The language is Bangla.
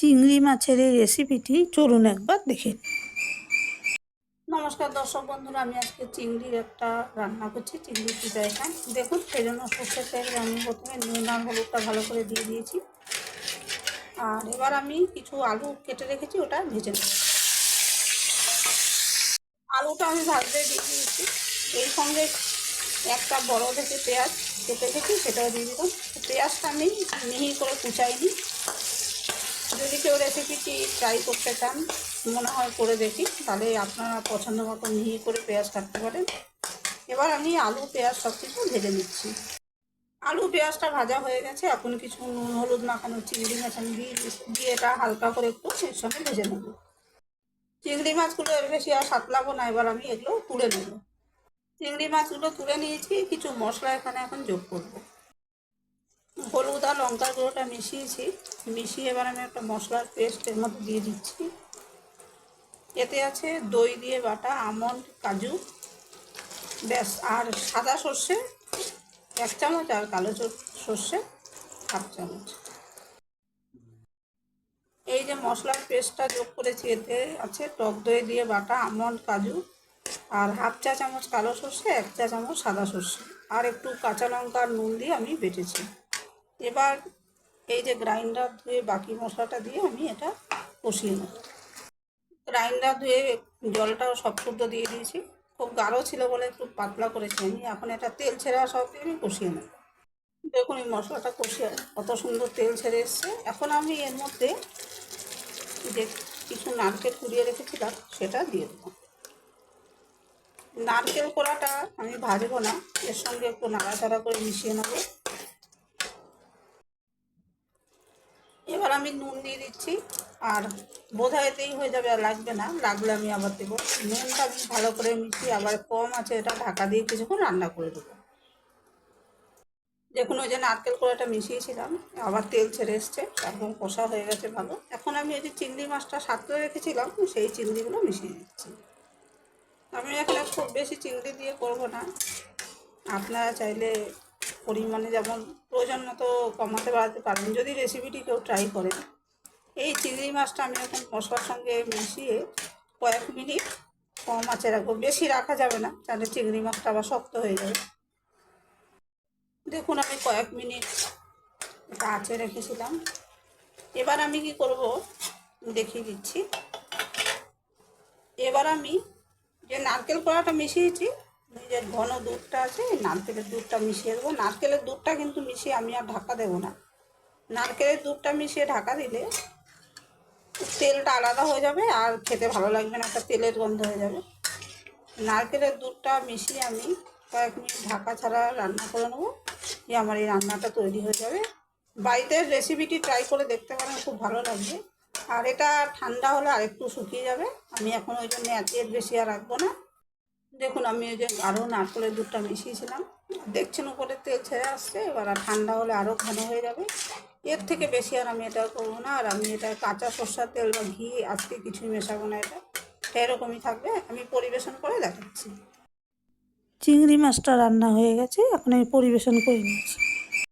চিংড়ি মাছের এই রেসিপিটি চলুন একবার দেখে নমস্কার দর্শক বন্ধুরা, আমি আজকে চিংড়ির একটা রান্না করছি চিংড়ি চিংড়ির প্রিপারেশান দেখুন সেই জন্য সর্ষের তেল আমি প্রথমে নুন আর হলুদটা ভালো করে দিয়ে দিয়েছি। আর এবার আমি কিছু আলু কেটে রেখেছি, ওটা ভেজে নেব। আলুটা আমি ভাজতে দিয়ে দিয়েছি। এই সঙ্গে একটা বড় থেকে পেঁয়াজ কেটে রেখেছি, সেটাও দিয়ে দিলাম। পেঁয়াজটা আমি মিহি করে কুচাই কুচাইনি। যদি কেউ রেসিপিটি ট্রাই করতে চান, মনে হয় করে দেখি। তাহলে আপনারা পছন্দ মতো মিহি করে পেঁয়াজ কাটতে পারেন। এবার আমি আলু, পেঁয়াজ সব কিছু ভেজে নিচ্ছি। আলু, পেঁয়াজটা ভাজা হয়ে গেছে। এখন কিছু নুন, হলুদ মাখানো চিংড়ি মাছ আমি দিয়ে এটা হালকা করে একটু এর সঙ্গে ভেজে নেব। চিংড়ি মাছগুলো এর বেশি আর সাতলাবো না। এবার আমি এগুলো তুলে নেব। চিংড়ি মাছগুলো তুলে নিয়েছি। কিছু মশলা এখানে এখন যোগ করব। হলুদ আর লঙ্কার গুঁড়োটা মিশিয়েছি। মিশিয়ে এবার আমি একটা মশলার পেস্ট এর মধ্যে দিয়ে দিচ্ছি। এতে আছে দই দিয়ে বাটা, আমন্ড, কাজু, ব্যাস। আর সাদা সর্ষে, এক চামচ, আর কালো সর্ষে, হাফ চামচ। এই যে মশলার পেস্টটা যোগ করেছি, এতে আছে টক দই দিয়ে বাটা, আমন্ড, কাজু, আর হাফ চা চামচ কালো সর্ষে, এক চা চামচ সাদা সর্ষে। আর একটু কাঁচা লঙ্কা আর নুন দিয়ে আমি বেটেছি। এবার এই যে গ্রাইন্ডার ধুয়ে বাকি মশলাটা দিয়ে আমি এটা কষিয়ে নেব। গ্রাইন্ডার ধুয়ে জলটাও সব শুদ্ধ দিয়ে দিয়েছি। খুব গাঢ় ছিল বলে একটু পাতলা করেছি আমি। এখন এটা তেল ছেড়া সব দিয়ে আমি কষিয়ে নেব। দেখুন এই মশলাটা কষিয়ে কত সুন্দর তেল ছেড়ে এসছে। এখন আমি এর মধ্যে যে কিছু নারকেল কুড়িয়ে রেখেছিলাম, সেটা দিয়ে দেবো। নারকেল কোড়াটা আমি ভাজবো না, এর সঙ্গে একটু নাড়াচাড়া করে মিশিয়ে নেব। এবার আমি নুন দিয়ে দিচ্ছি। আর বোধহয় এতেই হয়ে যাবে আর লাগবে না, লাগলে আমি আবার দেবো। নুনটা আমি ভালো করে মিশিয়ে আবার কম আছে এটা ঢাকা দিয়ে কিছুক্ষণ রান্না করে দেবো। দেখুন, ওই যে নারকেল কোড়াটা মিশিয়েছিলাম, আবার তেল ছেড়ে এসছে, একদম কষা হয়ে গেছে ভালো। এখন আমি ওই যে চিংড়ি মাছটা সাঁতরে রেখেছিলাম, সেই চিংড়িগুলো মিশিয়ে দিচ্ছি। আমি এখানে খুব বেশি চিংড়ি দিয়ে করব না। আপনারা চাইলে পরিমাণে যেমন প্রয়োজন মতো কমাতে বাড়াতে পারেন, যদি রেসিপিটি কেউ ট্রাই করেন এই চিংড়ি মাছটা আমি এখন মশলার সঙ্গে মিশিয়ে কয়েক মিনিট কম আঁচে রাখব। বেশি রাখা যাবে না, তাহলে চিংড়ি মাছটা আবার শক্ত হয়ে যাবে। দেখুন, আমি কয়েক মিনিট আঁচে রেখেছিলাম। এবার আমি কি করব? দেখিয়ে দিচ্ছি। এবার আমি যে নারকেল কড়াটা মিশিয়েছি যে ঘন দুধটা আছে নারকেলের দুধটা মিশিয়ে দেবো। নারকেলের দুধটা কিন্তু মিশিয়ে আমি আর ঢাকা দেবো না। নারকেলের দুধটা মিশিয়ে ঢাকা দিলে তেলটা আলাদা হয়ে যাবে আর খেতে ভালো লাগবে না, একটা তেলের গন্ধ হয়ে যাবে। নারকেলের দুধটা মিশিয়ে আমি কয়েক মিনিট ঢাকা ছাড়া রান্না করে নেব, দিয়ে আমার এই রান্নাটা তৈরি হয়ে যাবে। বাড়িতে রেসিপিটি ট্রাই করে দেখতে পারেন, খুব ভালো লাগবে। আর এটা ঠান্ডা হলে আরেকটু শুকিয়ে যাবে। আমি এখন ওই জন্য এত বেশি আর রাখব না। দেখুন, আমি ওই যে আরও নারকলের দুধটা মিশিয়েছিলাম। দেখছেন উপরে তেল ছেড়ে আসছে, এবার ঠান্ডা হলে আরও ঘন হয়ে যাবে। এর থেকে বেশি আর আমি এটা করব না, আর আমি এটা কাঁচা সর্ষার তেল বা ঘি, আজকে কিছুই মেশাবো না এটা। এটা এরকমই থাকবে, আমি পরিবেশন করে দেখাচ্ছি। চিংড়ি মাছটা রান্না হয়ে গেছে, এখন আমি পরিবেশন করে নিয়েছি